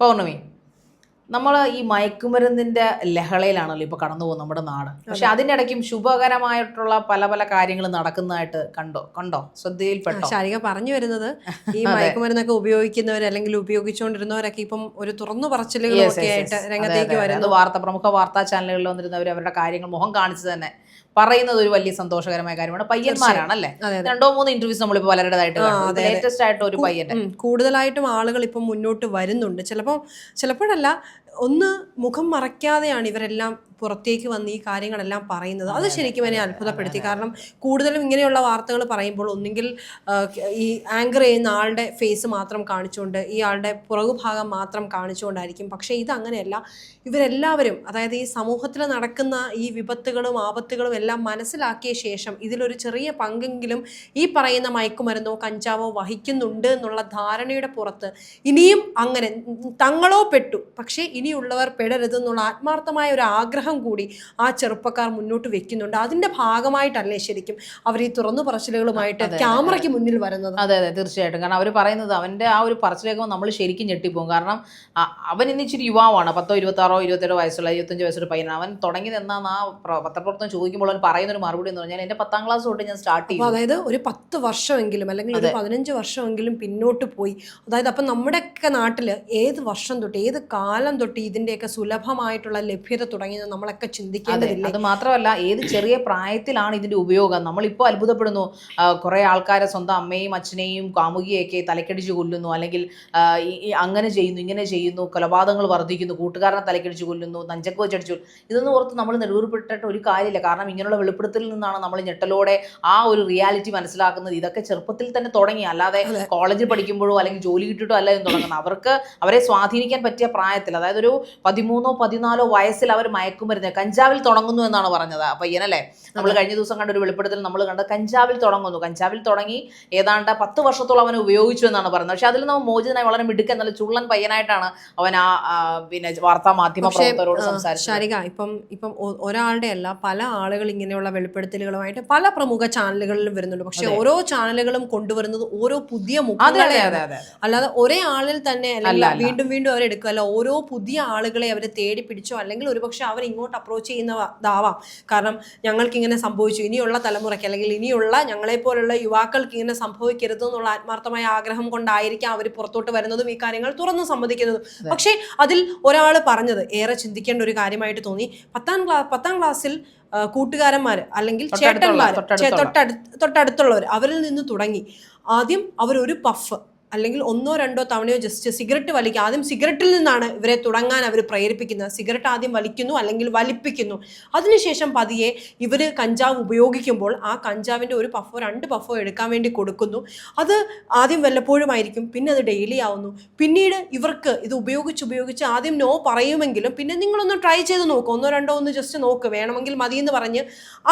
പൗർണമി. നമ്മൾ ഈ മയക്കുമരുന്നിന്റെ ലഹളയിലാണല്ലോ ഇപ്പോൾ കടന്നു പോകുന്നത് നമ്മുടെ നാട്. പക്ഷെ അതിനിടയ്ക്കും ശുഭകരമായിട്ടുള്ള പല പല കാര്യങ്ങൾ നടക്കുന്നതായിട്ട് കണ്ടോ? കണ്ടോ? ശ്രദ്ധയിൽപ്പെട്ടോ? ശാരിക പറഞ്ഞു വരുന്നത്. ഈ മയക്കുമരുന്നൊക്കെ ഉപയോഗിക്കുന്നവർ അല്ലെങ്കിൽ ഉപയോഗിച്ചുകൊണ്ടിരുന്നവരൊക്കെ ഇപ്പം ഒരു തുറന്നു പറച്ചിലുകളും Yes, ഒക്കെ yes, ആയിട്ട് രംഗത്തേക്ക് അതെ, അതെ. വരുന്നു. അത് വാർത്ത പ്രമുഖ വാർത്താ ചാനലുകളിൽ വന്നിരുന്നവർ അവരുടെ കാര്യങ്ങൾ മുഖം കാണിച്ചു തന്നെ. പറയുന്നത് ഒരു വലിയ സന്തോഷകരമായ കാര്യമാണ്. പയ്യന്മാരാണല്ലേ രണ്ടോ മൂന്ന് ഇന്റർവ്യൂസ് നമ്മളിപ്പോ പലരുടേതായിട്ട്. ലേറ്റസ്റ്റ് ആയിട്ട് ഒരു പയ്യന്റെ. കൂടുതലായിട്ടും ആളുകൾ ഇപ്പം മുന്നോട്ട് വരുന്നുണ്ട്. ചിലപ്പോൾ ചിലപ്പോഴല്ല ഒന്ന് മുഖം മറയ്ക്കാതെയാണ് ഇവരെല്ലാം പുറത്തേക്ക് വന്ന് ഈ കാര്യങ്ങളെല്ലാം പറയുന്നത്. അത് ശരിക്കും എന്നെ അത്ഭുതപ്പെടുത്തി. കാരണം കൂടുതലും ഇങ്ങനെയുള്ള വാർത്തകൾ പറയുമ്പോൾ ഒന്നുകിൽ ഈ ആങ്കർ ചെയ്യുന്ന ആളുടെ ഫേസ് മാത്രം കാണിച്ചുകൊണ്ട് ഈ ആളുടെ പുറകുഭാഗം മാത്രം കാണിച്ചുകൊണ്ടായിരിക്കും. പക്ഷേ ഇത് അങ്ങനെയല്ല. ഇവരെല്ലാവരും അതായത് ഈ സമൂഹത്തിൽ നടക്കുന്ന ഈ വിപത്തുകളും ആപത്തുകളും എല്ലാം മനസ്സിലാക്കിയ ശേഷം ഇതിലൊരു ചെറിയ പങ്കെങ്കിലും ഈ പറയുന്ന മയക്കുമരുന്നോ കഞ്ചാവോ വഹിക്കുന്നുണ്ട് എന്നുള്ള ധാരണയുടെ പുറത്ത് ഇനിയും അങ്ങനെ തങ്ങളോ പെട്ടു. പക്ഷേ ഇനിയുള്ളവർ പെടരുതെന്നുള്ള ആത്മാർത്ഥമായ ഒരു ആഗ്രഹം കൂടി ആ ചെറുപ്പക്കാർ മുന്നോട്ട് വെക്കുന്നുണ്ട്. അതിന്റെ ഭാഗമായിട്ടല്ലേ ശരിക്കും അവർ ഈ തുറന്നു പറച്ചിലുകളുമായിട്ട് ക്യാമറയ്ക്ക് മുന്നിൽ വരുന്നത്? അതെ അതെ തീർച്ചയായിട്ടും. കാരണം അവർ പറയുന്നത് അവന്റെ ആ ഒരു പറച്ചിലേക്ക് നമ്മൾ ശരിക്കും ഞെട്ടിപ്പോകും. കാരണം അവൻ ഇന്ന് ഇച്ചിരി യുവാവാണ്. പത്തോ ഇരുപത്താറോ ഇരുപത്തേഴോ വയസ്സുള്ള ഇരുപത്തഞ്ച് വയസ്സുള്ള പയ്യനാണ്. അവൻ തുടങ്ങിയത് എന്നാന്ന് ആ പത്രപ്രവർത്തനം ചോദിക്കുമ്പോൾ അവൻ പറയുന്ന ഒരു മറുപടി എന്ന് പറഞ്ഞാൽ എന്റെ പത്താം ക്ലാസ് തൊട്ട് ഞാൻ സ്റ്റാർട്ട് ചെയ്തു അതായത് ഒരു പത്ത് വർഷമെങ്കിലും അല്ലെങ്കിൽ ഒരു പതിനഞ്ച് വർഷമെങ്കിലും പിന്നോട്ട് പോയി. അതായത് അപ്പം നമ്മുടെയൊക്കെ നാട്ടിൽ ഏത് വർഷം തൊട്ട് ഏത് കാലം തൊട്ട് ഇതിന്റെയൊക്കെ സുലഭമായിട്ടുള്ള ലഭ്യത തുടങ്ങിയത് നമ്മളൊക്കെ ചിന്തിക്കേണ്ടതില്ല? അത് മാത്രമല്ല ഏത് ചെറിയ പ്രായത്തിലാണ് ഇതിന്റെ ഉപയോഗം? നമ്മളിപ്പോൾ അത്ഭുതപ്പെടുന്നു. കുറേ ആൾക്കാരെ സ്വന്തം അമ്മയും അച്ഛനെയും കാമുകിയൊക്കെ തലക്കടിച്ച് കൊല്ലുന്നു അല്ലെങ്കിൽ അങ്ങനെ ചെയ്യുന്നു ഇങ്ങനെ ചെയ്യുന്നു കൊലപാതകങ്ങൾ വർദ്ധിക്കുന്നു കൂട്ടുകാരനെ തലക്കടിച്ച് കൊല്ലുന്നു നഞ്ചക്ക് വെച്ചടിച്ചു ഇതൊന്നും ഓർത്ത് നമ്മൾ നെടുവീർപ്പെട്ടിട്ട് ഒരു കാര്യമില്ല. കാരണം ഇങ്ങനെയുള്ള വെളിപ്പെടുത്തലിൽ നിന്നാണ് നമ്മൾ ഞെട്ടലോടെ ആ ഒരു റിയാലിറ്റി മനസ്സിലാക്കുന്നത്. ഇതൊക്കെ ചെറുപ്പത്തിൽ തന്നെ തുടങ്ങി. അല്ലാതെ കോളേജിൽ പഠിക്കുമ്പോഴോ അല്ലെങ്കിൽ ജോലി കിട്ടിയിട്ടോ അല്ല എന്ന് തുടങ്ങുന്നത്. അവർക്ക് അവരെ സ്വാധീനിക്കാൻ പറ്റിയ പ്രായത്തിൽ അതായത് ഒരു പതിമൂന്നോ പതിനാലോ വയസ്സിൽ അവർ മയക്കുമരുന്ന് കഞ്ചാവിൽ തുടങ്ങുന്നു എന്നാണ് പറഞ്ഞത് അപ്പൊ പയ്യനല്ലേ? നമ്മൾ കഴിഞ്ഞ ദിവസം കണ്ട ഒരു വെളിപ്പെടുത്തൽ നമ്മൾ കണ്ട കഞ്ചാവിൽ തുടങ്ങുന്നു. കഞ്ചാവിൽ തുടങ്ങി ഏതാണ്ട് പത്ത് വർഷത്തോളം അവൻ ഉപയോഗിച്ചു എന്നാണ് പറയുന്നത്. പക്ഷെ അതിൽ നമ്മൾ മോചിതനായി വളരെ മിടുക്കൻ നല്ല ചുള്ളൻ പയ്യനായിട്ടാണ് അവൻ ആ പിന്നെ വാർത്താ മാധ്യമ പ്രവർത്തകരോട് സംസാരിച്ചത്. ശാരിക ഇപ്പം ഇപ്പം ഒരാളുടെ അല്ല പല ആളുകൾ ഇങ്ങനെയുള്ള വെളിപ്പെടുത്തലുകളുമായിട്ട് പല പ്രമുഖ ചാനലുകളിലും വരുന്നുണ്ട്. പക്ഷെ ഓരോ ചാനലുകളും കൊണ്ടുവരുന്നത് ഓരോ പുതിയ മുഖങ്ങളെ അല്ലാതെ ഒരേ ആളിൽ തന്നെ. വീണ്ടും വീണ്ടും അവരെടുക്കുക അല്ല ഓരോ പുതിയ ആളുകളെ അവർ തേടി പിടിച്ചോ അല്ലെങ്കിൽ ഒരുപക്ഷെ അവർ ഇങ്ങോട്ട് അപ്രോച്ച് ചെയ്യുന്നതാവാം കാരണം ഞങ്ങൾക്ക് ഇങ്ങനെ സംഭവിച്ചു. ഇനിയുള്ള തലമുറയ്ക്ക് അല്ലെങ്കിൽ ഇനിയുള്ള ഞങ്ങളെപ്പോലുള്ള യുവാക്കൾക്ക് ഇങ്ങനെ സംഭവിക്കരുത് എന്നുള്ള ആത്മാർത്ഥമായ ആഗ്രഹം കൊണ്ടായിരിക്കാം അവർ പുറത്തോട്ട് വരുന്നതും ഈ കാര്യങ്ങൾ തുറന്നു സമ്മതിക്കുന്നതും. പക്ഷേ അതിൽ ഒരാൾ പറഞ്ഞത് ഏറെ ചിന്തിക്കേണ്ട ഒരു കാര്യമായിട്ട് തോന്നി. പത്താം ക്ലാസ് പത്താം ക്ലാസ്സിൽ കൂട്ടുകാരന്മാർ അല്ലെങ്കിൽ ചേട്ടന്മാർ തൊട്ടടുത്തുള്ള. തൊട്ടടുത്തുള്ളവർ അവരിൽ നിന്ന് തുടങ്ങി. ആദ്യം അവരൊരു ഒരു പഫ് അല്ലെങ്കിൽ ഒന്നോ രണ്ടോ തവണയോ ജസ്റ്റ് സിഗരറ്റ് വലിക്കുക ആദ്യം സിഗരറ്റിൽ നിന്നാണ് ഇവരെ തുടങ്ങാൻ അവർ പ്രേരിപ്പിക്കുന്നത്. സിഗരറ്റ് ആദ്യം വലിക്കുന്നു അല്ലെങ്കിൽ വലിപ്പിക്കുന്നു. അതിനുശേഷം പതിയെ ഇവർ കഞ്ചാവ് ഉപയോഗിക്കുമ്പോൾ ആ കഞ്ചാവിന്റെ ഒരു പഫോ രണ്ട് പഫോ എടുക്കാൻ വേണ്ടി കൊടുക്കുന്നു. അത് ആദ്യം വല്ലപ്പോഴുമായിരിക്കും പിന്നെ അത് ഡെയിലി ആവുന്നു. പിന്നീട് ഇവർക്ക് ഇത് ഉപയോഗിച്ച് ഉപയോഗിച്ച് ആദ്യം നോ പറയുമെങ്കിലും പിന്നെ നിങ്ങളൊന്ന് ട്രൈ ചെയ്ത് നോക്കുക ഒന്നോ രണ്ടോ ഒന്ന് ജസ്റ്റ് നോക്ക്. വേണമെങ്കിൽ മതി എന്ന് പറഞ്ഞ്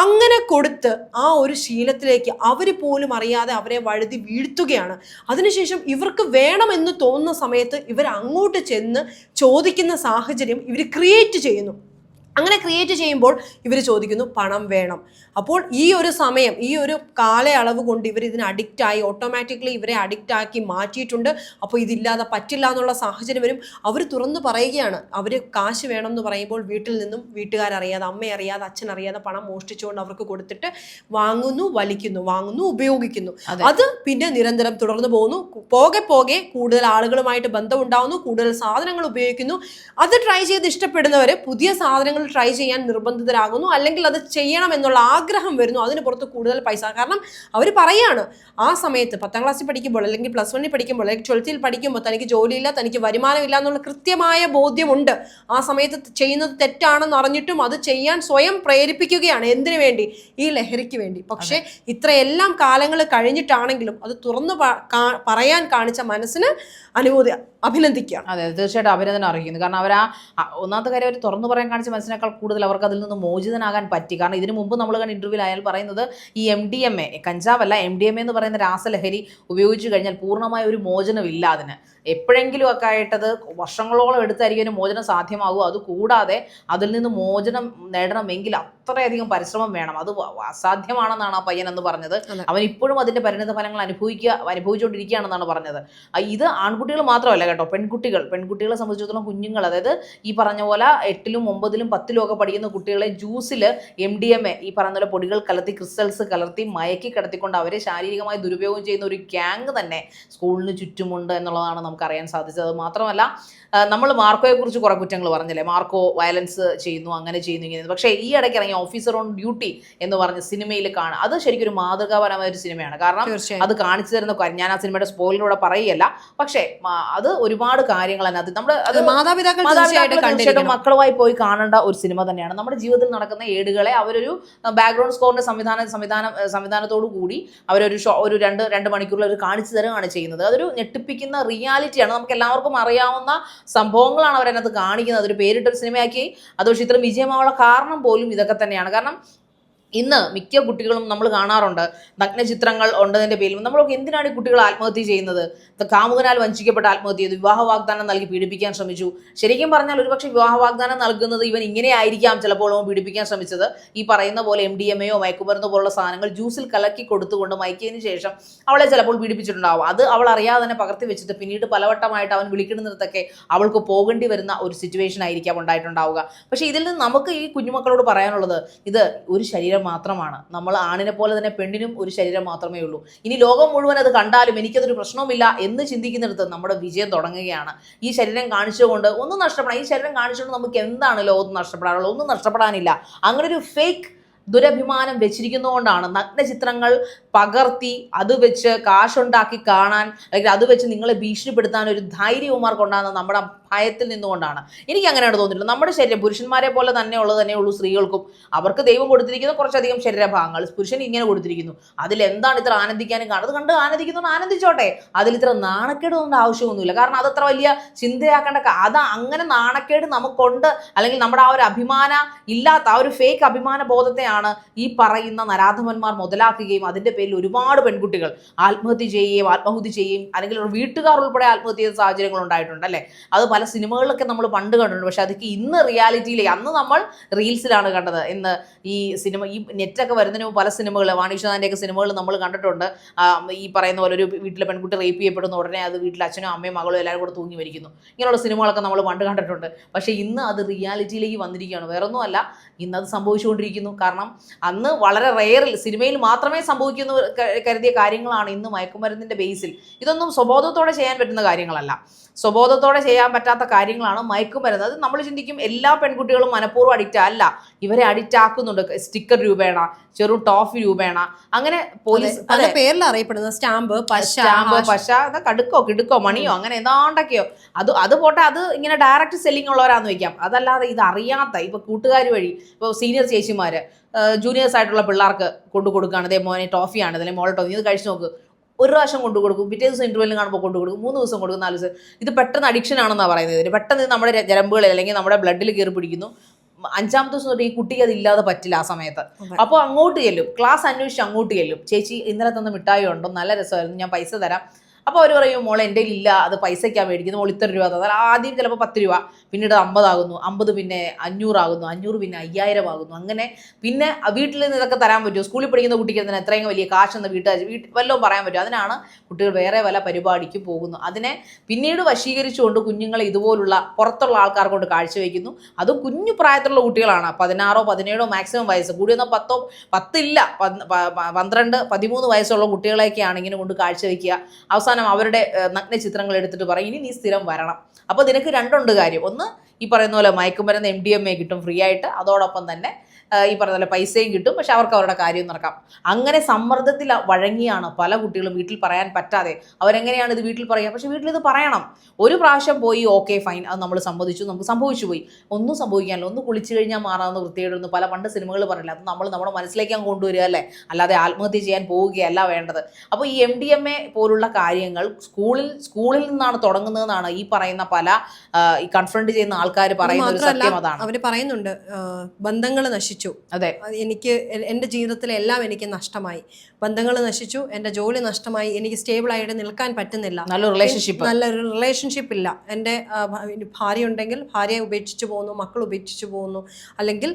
അങ്ങനെ കൊടുത്ത് ആ ഒരു ശീലത്തിലേക്ക് അവർ പോലും അറിയാതെ അവരെ വഴുതി വീഴ്ത്തുകയാണ്. അതിനുശേഷം ഇവർക്ക് വേണമെന്ന് തോന്നുന്ന സമയത്ത് ഇവർ അങ്ങോട്ട് ചെന്ന് ചോദിക്കുന്ന സാഹചര്യം ഇവർ ക്രിയേറ്റ് ചെയ്യുന്നു. അങ്ങനെ ക്രിയേറ്റ് ചെയ്യുമ്പോൾ ഇവർ ചോദിക്കുന്നു പണം വേണം. അപ്പോൾ ഈ ഒരു സമയം ഈ ഒരു കാലയളവ് കൊണ്ട് ഇവർ ഇതിന് അഡിക്റ്റ് ആയി ഓട്ടോമാറ്റിക്കലി ഇവരെ അഡിക്റ്റ് ആക്കി മാറ്റിയിട്ടുണ്ട്. അപ്പോൾ ഇതില്ലാതെ പറ്റില്ല എന്നുള്ള സാഹചര്യം വരും. അവർ തുറന്നു പറയുകയാണ്. അവർ കാശ് വേണം എന്ന് പറയുമ്പോൾ വീട്ടിൽ നിന്നും വീട്ടുകാരറിയാതെ അമ്മ അറിയാതെ അച്ഛൻ അറിയാതെ പണം മോഷ്ടിച്ചുകൊണ്ട് അവർക്ക് കൊടുത്തിട്ട് വാങ്ങുന്നു വലിക്കുന്നു വാങ്ങുന്നു ഉപയോഗിക്കുന്നു. അത്. പിന്നെ നിരന്തരം തുടർന്ന് പോകുന്നു. പോകെ പോകെ കൂടുതൽ ആളുകളുമായിട്ട് ബന്ധമുണ്ടാവുന്നു കൂടുതൽ സാധനങ്ങൾ ഉപയോഗിക്കുന്നു. അത് ട്രൈ ചെയ്ത് ഇഷ്ടപ്പെടുന്നവർ പുതിയ സാധനങ്ങൾ ട്രൈ ചെയ്യാൻ നിർബന്ധിതരാകുന്നു അല്ലെങ്കിൽ അത് ചെയ്യണം എന്നുള്ള ആഗ്രഹം വരുന്നു അതിന് പുറത്ത് കൂടുതൽ പൈസ. കാരണം അവർ പറയാണ് ആ സമയത്ത് പത്താം ക്ലാസ്സിൽ പഠിക്കുമ്പോൾ അല്ലെങ്കിൽ പ്ലസ് വണ്ണിൽ പഠിക്കുമ്പോൾ അല്ലെങ്കിൽ ട്വൽത്തിൽ പഠിക്കുമ്പോൾ തനിക്ക് ജോലിയില്ല തനിക്ക് വരുമാനമില്ല എന്നുള്ള കൃത്യമായ ബോധ്യമുണ്ട്. ആ സമയത്ത് ചെയ്യുന്നത് തെറ്റാണെന്ന് അറിഞ്ഞിട്ടും അത് ചെയ്യാൻ സ്വയം പ്രേരിപ്പിക്കുകയാണ് എന്തിനു വേണ്ടി? ഈ ലഹരിക്ക് വേണ്ടി. പക്ഷേ ഇത്രയെല്ലാം കാലങ്ങൾ കഴിഞ്ഞിട്ടാണെങ്കിലും അത് തുറന്നു പറയാൻ കാണിച്ച മനസ്സിന് അനുഭൂതി അഭിനന്ദിക്കുകയാണ്. അതെ തീർച്ചയായിട്ടും അഭിനന്ദനം അറിയിക്കുന്നു കാരണം അവർ ആ ഒന്നാമത്തെ കാര്യം അവർ തുറന്നു പറയാൻ കാണിച്ച മനസ്സിലാക്കി ക്യാമ്പസിനേക്കാൾ കൂടുതൽ അവർക്ക് അതിൽ നിന്ന് മോചിതനാകാൻ പറ്റി. കാരണം ഇതിനു മുമ്പ് നമ്മൾ കണ്ട ഇന്റർവ്യൂവിൽ അയാൾ പറയുന്നത് ഈ എം ഡി എം എ കഞ്ചാവല്ല എം ഡി എം എ എന്ന് പറയുന്ന രാസലഹരി ഉപയോഗിച്ചു കഴിഞ്ഞാൽ പൂർണമായ ഒരു മോചനമില്ല അതിന്. എപ്പോഴെങ്കിലും ഒക്കെ ആയിട്ടത് വർഷങ്ങളോളം എടുത്തായിരിക്കും മോചനം സാധ്യമാകും അത് കൂടാതെ അതിൽ നിന്ന് മോചനം നേടണമെങ്കിൽ അത്രയധികം പരിശ്രമം വേണം. അത് അസാധ്യമാണെന്നാണ് ആ പയ്യൻ എന്ന് പറഞ്ഞത്. അവൻ ഇപ്പോഴും അതിന്റെ പരിണിത ഫലങ്ങൾ അനുഭവിക്കുക അനുഭവിച്ചുകൊണ്ടിരിക്കുകയാണെന്നാണ് പറഞ്ഞത്. ഇത് ആൺകുട്ടികൾ മാത്രമല്ല കേട്ടോ. പെൺകുട്ടികൾ പെൺകുട്ടികളെ സംബന്ധിച്ചിടത്തോളം കുഞ്ഞുങ്ങൾ അതായത് ഈ പറഞ്ഞ പോലെ എട്ടിലും ഒമ്പതിലും പത്തിലും ഒക്കെ പഠിക്കുന്ന കുട്ടികളെ ജ്യൂസിൽ എം ഡി എം എ ഈ പറയുന്ന പോലെ പൊടികൾ കലർത്തി ക്രിസ്റ്റൽസ് കലർത്തി മയക്കി കിടത്തിക്കൊണ്ട് അവരെ ശാരീരികമായി ദുരുപയോഗം ചെയ്യുന്ന ഒരു ഗ്യാങ് തന്നെ സ്കൂളിന് ചുറ്റുമുണ്ട് എന്നുള്ളതാണ് നമുക്ക് അറിയാൻ സാധിച്ചത് മാത്രമല്ല നമ്മൾ മാർക്കോയെ കുറിച്ച് കുറെ കുറ്റങ്ങൾ പറഞ്ഞില്ലേ? മാർക്കോ വയലൻസ് ചെയ്യുന്നു അങ്ങനെ ചെയ്യുന്നു ഇങ്ങനെ. പക്ഷേ ഈ ഇടയ്ക്ക് ഇറങ്ങിയ ഓഫീസർ ഓൺ ഡ്യൂട്ടി എന്ന് പറഞ്ഞ സിനിമയിൽ കാണാം. അത് ശരിക്കും ഒരു മാതൃകാപരമായ ഒരു സിനിമയാണ്. കാരണം അത് കാണിച്ചു തരുന്ന കാര്യം. ഞാൻ ആ സിനിമയുടെ സ്പോയിലൂടെ പറയുകയല്ല. പക്ഷേ അത് ഒരുപാട് കാര്യങ്ങൾ അതിനകത്ത് നമ്മുടെ മാതാപിതാക്കൾ മക്കളുമായി പോയി കാണേണ്ട ഒരു സിനിമ തന്നെയാണ്. നമ്മുടെ ജീവിതത്തിൽ നടക്കുന്ന ഏടുകളെ അവരൊരു ബാക്ക്ഗ്രൗണ്ട് സ്കോറിന്റെ സംവിധാന സംവിധാനം സംവിധാനത്തോടു കൂടി അവരൊരു ഷോ ഒരു രണ്ട് രണ്ട് മണിക്കൂറിൽ അവർ കാണിച്ചു തരുകയാണ് ചെയ്യുന്നത്. അതൊരു ഞെട്ടിപ്പിക്കുന്ന റിയാലിറ്റിയാണ് നമുക്ക് എല്ലാവർക്കും അറിയാവുന്ന സംഭവങ്ങളാണ് അവരതിനകത്ത് കാണിക്കുന്നത്. അതൊരു പേരിട്ടൊരു സിനിമയാക്കി അത് പക്ഷേ ഇത്ര വിജയമാവാനുള്ള കാരണം പോലും ഇതൊക്കെ തന്നെയാണ്. കാരണം ഇന്ന് മിക്ക കുട്ടികളും നമ്മൾ കാണാറുണ്ട്. നഗ്നചിത്രങ്ങൾ ഉണ്ടതിന്റെ പേരിൽ നമ്മളൊക്കെ എന്തിനാണ് ഈ കുട്ടികൾ ആത്മഹത്യ ചെയ്യുന്നത്? കാമുകനാൽ വഞ്ചിക്കപ്പെട്ട ആത്മഹത്യ ചെയ്തു വിവാഹ വാഗ്ദാനം നൽകി പീഡിപ്പിക്കാൻ ശ്രമിച്ചു. ശരിക്കും പറഞ്ഞാൽ ഒരുപക്ഷെ വിവാഹ വാഗ്ദാനം നൽകുന്നത് ഇവൻ ഇങ്ങനെ ആയിരിക്കാം ചിലപ്പോൾ പീഡിപ്പിക്കാൻ ശ്രമിച്ചത്. ഈ പറയുന്ന പോലെ എം ഡി എം എയോ മയക്കുമരുന്ന് പോലുള്ള സാധനങ്ങൾ ജ്യൂസിൽ കലക്കി കൊടുത്തുകൊണ്ട് മയക്കിയതിന് ശേഷം അവളെ ചിലപ്പോൾ പീഡിപ്പിച്ചിട്ടുണ്ടാവും. അത് അവൾ അറിയാതെ തന്നെ പകർത്തി വെച്ചിട്ട് പിന്നീട് പലവട്ടമായിട്ട് അവൻ വിളിക്കുന്നിടത്തൊക്കെ അവൾക്ക് പോകേണ്ടി വരുന്ന ഒരു സിറ്റുവേഷൻ ആയിരിക്കാം ഉണ്ടായിട്ടുണ്ടാവുക. പക്ഷേ ഇതിൽ നിന്ന് നമുക്ക് ഈ കുഞ്ഞുമക്കളോട് പറയാനുള്ളത് ഇത് ഒരു ശരീരം മാത്രമാണ്. നമ്മൾ ആണിനെ പോലെ തന്നെ പെണ്ണിനും ഒരു ശരീരം മാത്രമേ ഉള്ളൂ. ഇനി ലോകം മുഴുവൻ അത് കണ്ടാലും എനിക്കതൊരു പ്രശ്നവുമില്ല എന്ന് ചിന്തിക്കുന്നിടത്ത് നമ്മുടെ വിജയം തുടങ്ങുകയാണ്. ഈ ശരീരം കാണിച്ചുകൊണ്ട് ഒന്നും നഷ്ടപ്പെടാം. ഈ ശരീരം കാണിച്ചുകൊണ്ട് നമുക്ക് എന്താണ് ലോകത്ത് നഷ്ടപ്പെടാനുള്ളത്? ഒന്നും നഷ്ടപ്പെടാനില്ല. അങ്ങനെ ഒരു ഫേക്ക് ദുരഭിമാനം വെച്ചിരിക്കുന്നതുകൊണ്ടാണ് നഗ്നചിത്രങ്ങൾ പകർത്തി അത് വെച്ച് കാശുണ്ടാക്കി കാണാൻ അല്ലെങ്കിൽ അത് വെച്ച് നിങ്ങളെ ഭീഷണിപ്പെടുത്താൻ ഒരു ധൈര്യവുമാർക്ക് ഉണ്ടാകുന്ന നമ്മുടെ ഭയത്തിൽ നിന്നുകൊണ്ടാണ്. എനിക്ക് അങ്ങനെയാണ് തോന്നിയിട്ടുള്ളത്. നമ്മുടെ ശരീരം പുരുഷന്മാരെ പോലെ തന്നെ ഉള്ളത് തന്നെ ഉള്ളൂ സ്ത്രീകൾക്കും. അവർക്ക് ദൈവം കൊടുത്തിരിക്കുന്ന കുറച്ചധികം ശരീരഭാഗങ്ങൾ പുരുഷൻ ഇങ്ങനെ കൊടുത്തിരിക്കുന്നു. അതിൽ എന്താണ് ഇത്ര ആനന്ദിക്കാനും കാണുന്നത്? കണ്ട് ആനന്ദിക്കുന്നതുകൊണ്ട് ആനന്ദിച്ചോട്ടെ. അതിൽ ഇത്ര നാണക്കേട് കൊണ്ട് ആവശ്യമൊന്നുമില്ല. കാരണം അത് അത്ര വലിയ ചിന്തയാക്കേണ്ട അത് അങ്ങനെ നാണക്കേട് നമുക്കുണ്ട്. അല്ലെങ്കിൽ നമ്മുടെ ആ ഒരു അഭിമാന ഇല്ലാത്ത ആ ഒരു ഫേക്ക് അഭിമാന ബോധത്തെയാണ് ഈ പറയുന്ന നരാധമന്മാർ മുതലാക്കുകയും അതിന്റെ പേരിൽ ഒരുപാട് പെൺകുട്ടികൾ ആത്മഹത്യ ചെയ്യുകയും ആത്മഹത്യ ചെയ്യുകയും അല്ലെങ്കിൽ വീട്ടുകാർ ഉൾപ്പെടെ ആത്മഹത്യ ചെയ്ത സാഹചര്യങ്ങൾ ഉണ്ടായിട്ടുണ്ട് അല്ലേ? അത് പല സിനിമകളിലൊക്കെ നമ്മൾ പണ്ട് കണ്ടിട്ടുണ്ട്. പക്ഷെ അതൊക്കെ ഇന്ന് റിയാലിറ്റിയിലേക്ക് അന്ന് നമ്മൾ റീൽസിലാണ് കണ്ടത്. ഇന്ന് ഈ സിനിമ ഈ നെറ്റൊക്കെ വരുന്നതിന് പല സിനിമകൾ വാണിജ്യനാഥന്റെയൊക്കെ സിനിമകൾ നമ്മൾ കണ്ടിട്ടുണ്ട്. ഈ പറയുന്ന പോലെ ഒരു വീട്ടിലെ പെൺകുട്ടി റേപ്പ് ചെയ്യപ്പെടുന്ന ഉടനെ അത് വീട്ടിലെ അച്ഛനും അമ്മയും മകളും എല്ലാവരും കൂടെ തൂങ്ങി മരിക്കുന്നു. ഇങ്ങനെയുള്ള സിനിമകളൊക്കെ നമ്മൾ പണ്ട് കണ്ടിട്ടുണ്ട്. പക്ഷേ ഇന്ന് അത് റിയാലിറ്റിയിലേക്ക് വന്നിരിക്കുകയാണ്. ഇന്ന് അത് സംഭവിച്ചുകൊണ്ടിരിക്കുന്നു. കാരണം അന്ന് വളരെ റെയറിൽ സിനിമയിൽ മാത്രമേ സംഭവിക്കുന്ന കരുതിയ കാര്യങ്ങളാണ് ഇന്ന് മയക്കുമരുന്നിന്റെ ബേസിൽ. ഇതൊന്നും സ്വബോധത്തോടെ ചെയ്യാൻ പറ്റുന്ന കാര്യങ്ങളല്ല. സ്വബോധത്തോടെ ചെയ്യാൻ പറ്റാത്ത കാര്യങ്ങളാണ് മയക്കുമരുന്ന്. അത് നമ്മൾ ചിന്തിക്കും എല്ലാ പെൺകുട്ടികളും മനഃപൂർവം അഡിക്റ്റ് അല്ല. ഇവരെ അഡിക്റ്റ് ആക്കുന്നുണ്ട്. സ്റ്റിക്കർ രൂപേണ ചെറു ടോഫി രൂപേണ. അങ്ങനെ പോലീസ് പല പേരിൽ അറിയപ്പെടുന്ന സ്റ്റാമ്പ് പശ സ്റ്റാമ്പ് പശ കടുക്കോ കിടുക്കോ മണിയോ അങ്ങനെ ഏതാണ്ടൊക്കെയോ. അത് അത് പോട്ടെ അത് ഇങ്ങനെ ഡയറക്റ്റ് സെല്ലിംഗ് ഉള്ളവരാന്ന് വെക്കാം. അതല്ലാതെ ഇത് അറിയാത്ത ഇപ്പൊ കൂട്ടുകാർ വഴി ഇപ്പോൾ സീനിയർ ചേച്ചിമാര് ജൂനിയേഴ്സ് ആയിട്ടുള്ള പിള്ളേർക്ക് കൊണ്ടു കൊടുക്കുകയാണ്. അതേ മോനെ ടോഫിയാണ് അല്ലെങ്കിൽ മോളെ ടോഫി ഇത് കഴിച്ചു നോക്ക്. ഒരു പ്രാവശ്യം കൊണ്ടു കൊടുക്കും. പിറ്റേ ദിവസം ഇന്റർവെല്ലിൽ കാണുമ്പോൾ കൊണ്ടു കൊടുക്കും. മൂന്ന് ദിവസം കൊടുക്കും. നാല് ദിവസം. ഇത് പെട്ടെന്ന് അഡിക്ഷൻ ആണെന്നാണ് പറയുന്നത് ഇതിന് പെട്ടെന്ന് നമ്മുടെ ജരമ്പുകളിൽ അല്ലെങ്കിൽ നമ്മുടെ ബ്ലഡിൽ കയറി പിടിക്കുന്നു. അഞ്ചാമത്തെ ദിവസം തൊട്ട് ഈ കുട്ടിക്ക് അത് ഇല്ലാതെ പറ്റില്ല ആ സമയത്ത്. അപ്പോൾ അങ്ങോട്ട് ചെല്ലും. ക്ലാസ് അന്വേഷിച്ച് അങ്ങോട്ട് ചെല്ലും. ചേച്ചി ഇന്നലെ തന്ന മിഠായി ഉണ്ടോ? നല്ല രസമായിരുന്നു. ഞാൻ പൈസ തരാം. അപ്പോൾ അവർ പറയും മോളെ എന്റെ ഇല്ല. അത് പൈസയ്ക്കാണ് മേടിക്കുന്നത് മോൾ ഇത്ര രൂപ തന്നാൽ ആദ്യം ചിലപ്പോൾ പത്ത് രൂപ പിന്നീട് അമ്പതാകുന്നു. അമ്പത് പിന്നെ അഞ്ഞൂറാകുന്നു. അഞ്ഞൂറ് പിന്നെ അയ്യായിരം ആകുന്നു അങ്ങനെ പിന്നെ വീട്ടിൽ നിന്ന് ഇതൊക്കെ തരാൻ പറ്റുമോ? സ്കൂളിൽ പഠിക്കുന്ന കുട്ടിക്ക് തന്നെ എത്രയും വലിയ കാശെന്ന് വീട്ടുകാർ വീട്ടിൽ വല്ലതും പറയാൻ പറ്റും അതിനാണ് കുട്ടികൾ വേറെ വല്ല പരിപാടിക്ക് പോകുന്നു. അതിനെ പിന്നീട് വശീകരിച്ചുകൊണ്ട് കുഞ്ഞുങ്ങളെ ഇതുപോലുള്ള പുറത്തുള്ള ആൾക്കാർ കൊണ്ട് കാഴ്ചവെക്കുന്നു. അതും കുഞ്ഞു പ്രായത്തിലുള്ള കുട്ടികളാണ്. പതിനാറോ പതിനേഴോ മാക്സിമം വയസ്സ്. കൂടി വന്നാൽ പത്തോ പത്തില്ല. പന്ത്രണ്ട് പതിമൂന്ന് വയസ്സുള്ള കുട്ടികളെയൊക്കെയാണ് ഇങ്ങനെ കൊണ്ട് കാഴ്ചവെക്കുക. അവസാനം അവരുടെ നഗ്ന ചിത്രങ്ങൾ എടുത്തിട്ട് പറയും ഇനി നീ സ്ഥിരം വരണം. അപ്പോൾ നിനക്ക് രണ്ടുണ്ട് കാര്യം. ഒന്ന് ഈ പറയുന്ന പോലെ മയക്കുമരുന്ന് എം ഡി എം എ കിട്ടും ഫ്രീ ആയിട്ട്. അതോടൊപ്പം തന്നെ ഈ പറഞ്ഞ പോലെ പൈസയും കിട്ടും പക്ഷെ അവർക്ക് അവരുടെ കാര്യം നടക്കാം. അങ്ങനെ സമ്മർദ്ദത്തിൽ വഴങ്ങിയാണ് പല കുട്ടികളും വീട്ടിൽ പറയാൻ പറ്റാതെ. അവരെങ്ങനെയാണ് ഇത് വീട്ടിൽ പറയുക? പക്ഷെ വീട്ടിൽ ഇത് പറയണം. ഒരു പ്രാവശ്യം പോയി ഓക്കെ ഫൈൻ അത് നമ്മൾ സമ്മതിച്ചു നമുക്ക് സംഭവിച്ചു പോയി. ഒന്നും സംഭവിക്കാനില്ല. ഒന്ന് കുളിച്ചു കഴിഞ്ഞാൽ മാറാവുന്ന വൃത്തികേടൊന്നും പല പണ്ട് സിനിമകൾ പറയില്ല? അത് നമ്മൾ നമ്മുടെ മനസ്സിലേക്ക് അങ്ങ് കൊണ്ടുവരിക അല്ലേ? അല്ലാതെ ആത്മഹത്യ ചെയ്യാൻ പോവുകയല്ല വേണ്ടത്. അപ്പോൾ ഈ എം ഡി എം എ പോലുള്ള കാര്യങ്ങൾ സ്കൂളിൽ സ്കൂളിൽ നിന്നാണ് തുടങ്ങുന്നതെന്നാണ് ഈ പറയുന്ന പല ഈ കൺഫ്രണ്ട് ചെയ്യുന്ന ആൾക്കാർ പറയുന്ന ഒരു സത്യം അതാണ്. അവർ പറയുന്നുണ്ട് ബന്ധങ്ങൾ നശിച്ചു. അതെ. എനിക്ക് എന്റെ ജീവിതത്തിലെ എല്ലാം എനിക്ക് നഷ്ടമായി. ബന്ധങ്ങൾ നശിച്ചു എന്റെ ജോലി നഷ്ടമായി എനിക്ക് സ്റ്റേബിൾ ആയിട്ട് നിൽക്കാൻ പറ്റുന്നില്ല. നല്ല റിലേഷൻഷിപ്പ് നല്ലൊരു റിലേഷൻഷിപ്പ് ഇല്ല. എന്റെ ഭാര്യ ഉണ്ടെങ്കിൽ ഭാര്യയെ ഉപേക്ഷിച്ച് പോകുന്നു മക്കൾ ഉപേക്ഷിച്ച് പോകുന്നു. അല്ലെങ്കിൽ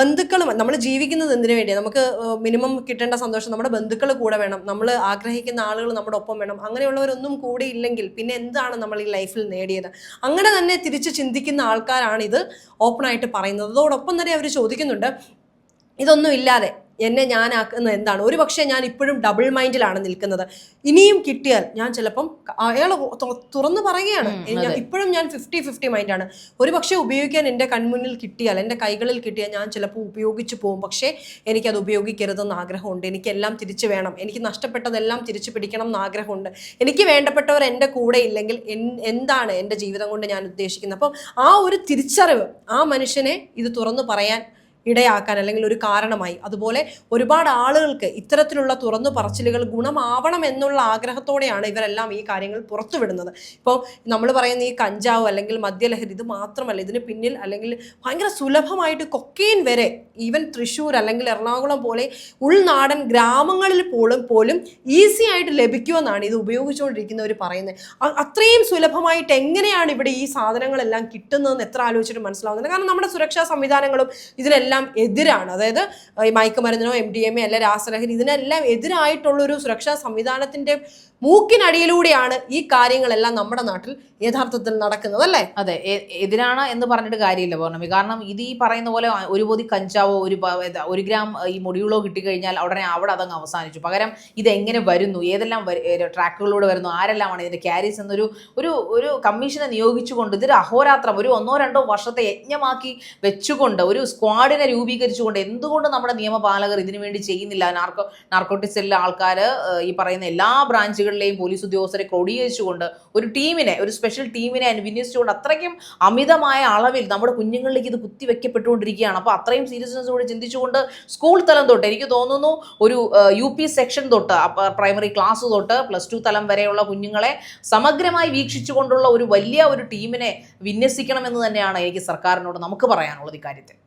ബന്ധുക്കൾ നമ്മൾ ജീവിക്കുന്നത് എന്തിനു വേണ്ടി നമുക്ക് മിനിമം കിട്ടേണ്ട സന്തോഷം നമ്മുടെ ബന്ധുക്കൾ കൂടെ വേണം. നമ്മൾ ആഗ്രഹിക്കുന്ന ആളുകൾ നമ്മുടെ ഒപ്പം വേണം. അങ്ങനെയുള്ളവരൊന്നും കൂടെ ഇല്ലെങ്കിൽ പിന്നെ എന്താണ് നമ്മൾ ഈ ലൈഫിൽ നേടിയത്? അങ്ങനെ തന്നെ തിരിച്ച് ചിന്തിക്കുന്ന ആൾക്കാരാണ് ഇത് ഓപ്പണായിട്ട് പറയുന്നത്. അതോടൊപ്പം തന്നെ അവർ ചോദിക്കുന്നുണ്ട്. ഇതൊന്നും ഇല്ലാതെ എന്നെ ഞാനാക്കുന്നത് എന്താണ്? ഒരു പക്ഷേ ഞാൻ ഇപ്പോഴും ഡബിൾ മൈൻഡിലാണ് നിൽക്കുന്നത്. ഇനിയും കിട്ടിയാൽ ഞാൻ ചിലപ്പം അയാൾ തുറന്നു പറയുകയാണ്. ഇപ്പോഴും ഞാൻ ഫിഫ്റ്റി ഫിഫ്റ്റി മൈൻഡാണ് ഒരു പക്ഷേ ഉപയോഗിക്കാൻ എന്റെ കൺമുന്നിൽ കിട്ടിയാൽ എന്റെ കൈകളിൽ കിട്ടിയാൽ ഞാൻ ചിലപ്പോൾ ഉപയോഗിച്ച് പോകും. പക്ഷേ എനിക്കത് ഉപയോഗിക്കരുതെന്ന് ആഗ്രഹമുണ്ട്. എനിക്കെല്ലാം തിരിച്ചു വേണം. എനിക്ക് നഷ്ടപ്പെട്ടതെല്ലാം തിരിച്ചു പിടിക്കണം എന്ന് ആഗ്രഹമുണ്ട്. എനിക്ക് വേണ്ടപ്പെട്ടവർ എന്റെ കൂടെ ഇല്ലെങ്കിൽ എൻ- എന്താണ് എന്റെ ജീവിതം കൊണ്ട് ഞാൻ ഉദ്ദേശിക്കുന്നത്? അപ്പം ആ ഒരു തിരിച്ചറിവ് ആ മനുഷ്യനെ ഇത് തുറന്നു പറയാൻ ഇടയാക്കാൻ അല്ലെങ്കിൽ ഒരു കാരണമായി. അതുപോലെ ഒരുപാട് ആളുകൾക്ക് ഇത്തരത്തിലുള്ള തുറന്നു പറച്ചിലുകൾ ഗുണമാവണം എന്നുള്ള ആഗ്രഹത്തോടെയാണ് ഇവരെല്ലാം ഈ കാര്യങ്ങൾ പുറത്തുവിടുന്നത്. ഇപ്പോൾ നമ്മൾ പറയുന്ന ഈ കഞ്ചാവ് അല്ലെങ്കിൽ മദ്യലഹരി ഇത് മാത്രമല്ല ഇതിന് പിന്നിൽ അല്ലെങ്കിൽ ഭയങ്കര സുലഭമായിട്ട് കൊക്കെയിൻ വരെ ഈവൻ തൃശ്ശൂർ അല്ലെങ്കിൽ എറണാകുളം പോലെ ഉൾനാടൻ ഗ്രാമങ്ങളിൽ പോലും പോലും ഈസി ആയിട്ട് ലഭിക്കുമെന്നാണ് ഇത് ഉപയോഗിച്ചുകൊണ്ടിരിക്കുന്നവർ പറയുന്നത്. അത്രയും സുലഭമായിട്ട് എങ്ങനെയാണ് ഇവിടെ ഈ സാധനങ്ങളെല്ലാം കിട്ടുന്നതെന്ന് എത്ര ആലോചിച്ചിട്ട് മനസ്സിലാവുന്നില്ല. കാരണം നമ്മുടെ സുരക്ഷാ സംവിധാനങ്ങളും ഇതിനെല്ലാം എതിരാണ്. അതായത് ഈ മയക്കുമരുന്നിനോ എം ഡി എം എ അല്ലെ രാസലഹരി ഇതിനെല്ലാം എതിരായിട്ടുള്ളൊരു സുരക്ഷാ സംവിധാനത്തിന്റെ മൂക്കിനടിയിലൂടെയാണ് ഈ കാര്യങ്ങളെല്ലാം നമ്മുടെ നാട്ടിൽ യഥാർത്ഥത്തിൽ നടക്കുന്നത് അല്ലേ? അതെ. എതിരാണ് എന്ന് പറഞ്ഞിട്ട് കാര്യമില്ല പൗർണമി. കാരണം ഇത് ഈ പറയുന്ന പോലെ ഒരു പൊതി കഞ്ചാവോ ഒരു ഒരു ഗ്രാം ഈ മുടികളോ കിട്ടിക്കഴിഞ്ഞാൽ ഉടനെ അവിടെ അതങ്ങ് അവസാനിച്ചു. പകരം ഇതെങ്ങനെ വരുന്നു? ഏതെല്ലാം ട്രാക്കുകളിലൂടെ വരുന്നു? ആരെല്ലാമാണ് ഇതിന്റെ ക്യാരീസ് എന്നൊരു ഒരു ഒരു കമ്മീഷനെ നിയോഗിച്ചുകൊണ്ട് ഇതൊരു അഹോരാത്രം ഒരു ഒന്നോ രണ്ടോ വർഷത്തെ യജ്ഞമാക്കി വെച്ചുകൊണ്ട് ഒരു സ്ക്വാഡിനെ രൂപീകരിച്ചുകൊണ്ട് എന്തുകൊണ്ട് നമ്മുടെ നിയമപാലകർ ഇതിനു വേണ്ടി ചെയ്യുന്നില്ല? നാർക്കോ നാർക്കോട്ടിക്സ് ആൾക്കാർ ഈ പറയുന്ന എല്ലാ ബ്രാഞ്ചുകളിലെയും പോലീസ് ഉദ്യോഗസ്ഥരെ ക്രോഡീകരിച്ചുകൊണ്ട് ഒരു ടീമിനെ ഒരു സ്പെഷ്യൽ ടീമിനെ വിന്യസിച്ചുകൊണ്ട് അത്രയ്ക്കും അമിതമായ അളവിൽ നമ്മുടെ കുഞ്ഞുങ്ങളിലേക്ക് ഇത് കുത്തിവെക്കപ്പെട്ടുകൊണ്ടിരിക്കുകയാണ്. അപ്പോൾ അത്രയും സീരിയസ്നെസ്സോടെ ചിന്തിച്ചുകൊണ്ട് സ്കൂൾ തലം തൊട്ട് എനിക്ക് തോന്നുന്നു ഒരു യു പി സെക്ഷൻ തൊട്ട് പ്രൈമറി ക്ലാസ് തൊട്ട് പ്ലസ് ടു തലം വരെയുള്ള കുഞ്ഞുങ്ങളെ സമഗ്രമായി വീക്ഷിച്ചുകൊണ്ടുള്ള ഒരു വലിയ ഒരു ടീമിനെ വിന്യസിക്കണമെന്ന് തന്നെയാണ് എനിക്ക് സർക്കാരിനോട് നമുക്ക് പറയാനുള്ളത് ഇക്കാര്യത്തിൽ.